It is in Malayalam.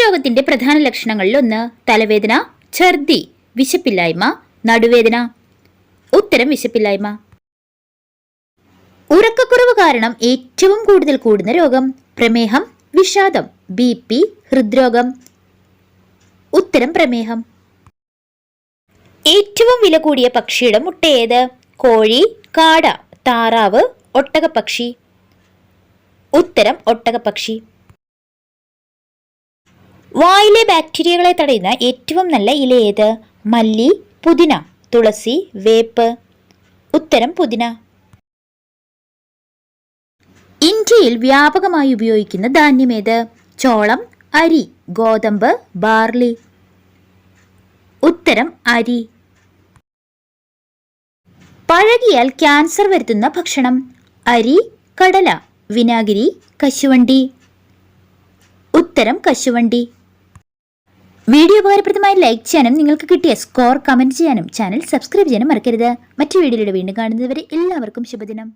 രോഗത്തിന്റെ പ്രധാന ലക്ഷണങ്ങളിൽ ഒന്ന് തലവേദന ഛർദി വിശപ്പില്ലായ്മ നടുവേദന. ഉത്തരം വിശപ്പില്ലായ്മ. ഉറക്കക്കുറവ് കാരണം ഏറ്റവും കൂടുതൽ കൂടുന്ന രോഗം പ്രമേഹം വിഷാദം ബി പി ഹൃദ്രോഗം. ഉത്തരം പ്രമേഹം. ഏറ്റവും വില കൂടിയ പക്ഷിയുടെ മുട്ട ഏത്? കോഴി കാട താറാവ് ഒട്ടകപ്പക്ഷി. ഉത്തരം ഒട്ടകപ്പക്ഷി. വായിലെ ബാക്ടീരിയകളെ തടയുന്ന ഏറ്റവും നല്ല ഇല ഏത്? മല്ലി പുതിന തുളസി വേപ്പ്. ഉത്തരം പുതിന. ഇന്ത്യയിൽ വ്യാപകമായി ഉപയോഗിക്കുന്ന ധാന്യം ധാന്യമേത് ചോളം അരി ഗോതമ്പ് ബാർലി. ഉത്തരം അരി. പഴകിയാൽ ക്യാൻസർ വരുത്തുന്ന ഭക്ഷണം? അരി കടല വിനാഗിരി കശുവണ്ടി. ഉത്തരം കശുവണ്ടി. വീഡിയോ ഉപകാരപ്രദമായി ലൈക്ക് ചെയ്യാനും നിങ്ങൾക്ക് കിട്ടിയ സ്കോർ കമന്റ് ചെയ്യാനും ചാനൽ സബ്സ്ക്രൈബ് ചെയ്യാനും മറക്കരുത്. മറ്റു വീഡിയോയിലൂടെ വീണ്ടും കാണുന്നതുവരെ എല്ലാവർക്കും ശുഭദിനം.